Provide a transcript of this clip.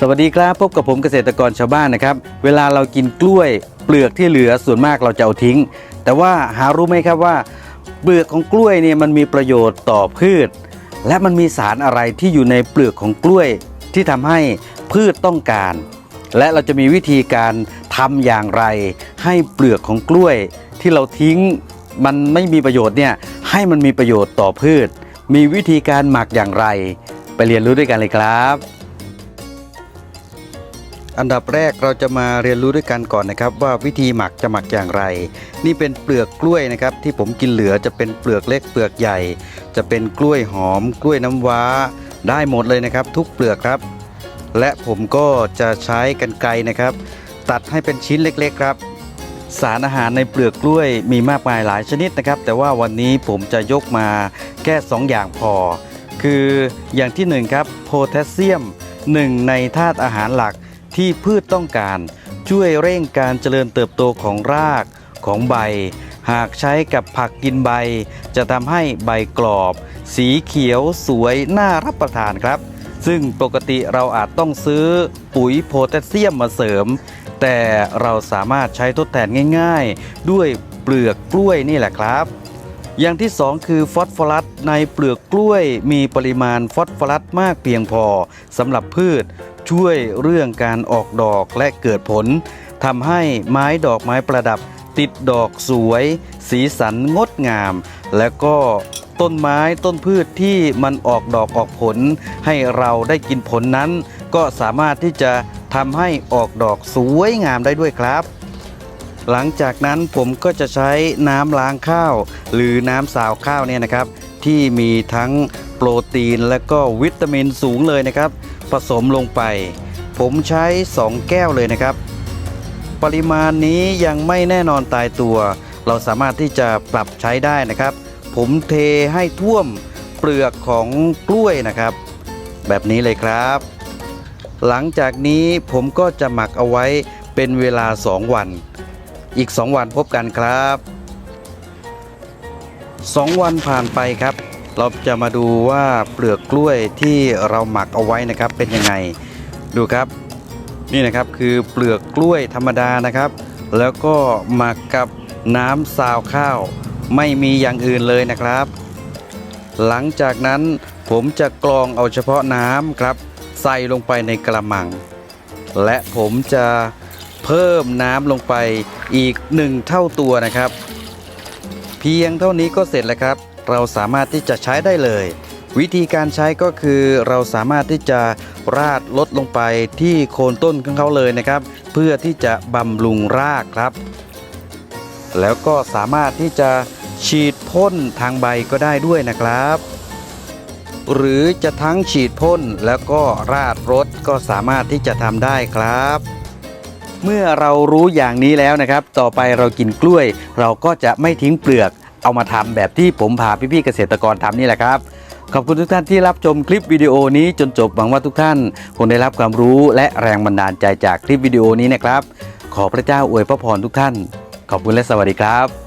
สวัสดีครับพบกับผมเกษตรกรชาวบ้านนะครับ เวลาเรากินกล้วยเปลือกที่เหลือส่วนมากเราจะเอาทิ้ง แต่ว่าหารู้ไหมครับว่า เปลือกของกล้วยเนี่ยมันมีประโยชน์ต่อพืช และมันมีสารอะไรที่อยู่ในเปลือกของกล้วยที่ทำให้พืชต้องการ และเราจะมีวิธีการทำอย่างไร ให้เปลือกของกล้วยที่เราทิ้งมันไม่มีประโยชน์เนี่ยให้มันมีประโยชน์ต่อพืช มีวิธีการหมักอย่างไร ไปเรียนรู้ด้วยกันเลยครับ อันดับแรกเราจะมาเรียนรู้ด้วยกันก่อนนะครับ ว่าวิธีหมักจะหมักอย่างไร นี่เป็นเปลือกกล้วยนะครับ ที่ผมกินเหลือจะเป็นเปลือกเล็กเปลือกใหญ่ จะเป็นกล้วยหอม กล้วยน้ำว้า ได้หมดเลยนะครับ ทุกเปลือกครับ และผมก็จะใช้กันไกรนะครับ ตัดให้เป็นชิ้นเล็กๆครับ สารอาหารในเปลือกกล้วยมีมากมายหลายชนิดนะครับ แต่ว่าวันนี้ผมจะยกมาแค่2อย่างพอ คืออย่างที่1ครับโพแทสเซียมหนึ่งในธาตุอาหารหลัก ที่พืชต้องการ ช่วยเร่งการเจริญเติบโตของรากของใบ หากใช้กับผักกินใบ จะทำให้ใบกรอบ สีเขียวสวยน่ารับประทานครับ ซึ่งปกติเราอาจต้องซื้อปุ๋ยโพแทสเซียมมาเสริม แต่เราสามารถใช้ทดแทนง่าย ๆ ด้วยเปลือกกล้วยนี่แหละครับ อย่างที่ 2 คือฟอสฟอรัสในเปลือกกล้วยมีปริมาณฟอสฟอรัสมากเพียงพอสำหรับพืช ช่วยเรื่องการออกดอกและเกิดผลทำให้ไม้ดอกไม้ประดับ ติดดอกสวย สีสันงดงาม และก็ต้นไม้ต้นพืชที่มันออกดอกออกผล ให้เราได้กินผลนั้น ก็สามารถที่จะทำให้ออกดอกสวยงามได้ด้วยครับ หลังจากนั้นผมก็จะใช้น้ำล้างข้าว หรือน้ำสาวข้าวเนี่ยนะครับ ที่มีทั้งโปรตีนและก็วิตามินสูงเลยนะครับ ผสมลงไป ผมใช้ 2 แก้วเลยนะครับ ปริมาณนี้ยังไม่แน่นอนตายตัว เราสามารถที่จะปรับใช้ได้นะครับ ผมเทให้ท่วมเปลือกของกล้วยนะครับ แบบนี้เลยครับ หลังจากนี้ผมก็จะหมักเอาไว้เป็นเวลา 2 วัน อีก 2 วันพบกันครับ 2 วันผ่านไปครับ เราจะมาดูว่าเปลือกกล้วยที่เราหมักเอาไว้นะครับเป็นยังไงดูครับ นี่นะครับคือเปลือกกล้วยธรรมดานะครับ แล้วก็หมักกับน้ำซาวข้าว ไม่มีอย่างอื่นเลยนะครับ หลังจากนั้นผมจะกรองเอาเฉพาะน้ำครับ ใส่ลงไปในกระมัง และผมจะ เพิ่มน้ำลงไปอีกหนึ่งเท่าตัวนะครับ เพียงเท่านี้ก็เสร็จแล้วครับ เราสามารถที่จะใช้ได้เลย วิธีการใช้ก็คือเราสามารถที่จะราดลดลงไปที่โคนต้นของเขาเลยนะครับ เพื่อที่จะบำรุงรากครับ แล้วก็สามารถที่จะฉีดพ่นทางใบก็ได้ด้วยนะครับ หรือจะทั้งฉีดพ่นแล้วก็ราดรถก็สามารถที่จะทำได้ครับ เมื่อเรารู้อย่างนี้แล้วนะครับ ต่อไปเรากินกล้วย เราก็จะไม่ทิ้งเปลือก เอามาทำแบบที่ผมพาพี่ๆเกษตรกรทำนี่แหละครับขอบคุณทุกท่านที่รับชมคลิปวิดีโอนี้จนจบหวังว่าทุกท่านคงได้รับความรู้และแรงบันดาลใจจากคลิปวิดีโอนี้นะครับ ขอพระเจ้าอวยพระพรทุกท่าน ขอบคุณและสวัสดีครับ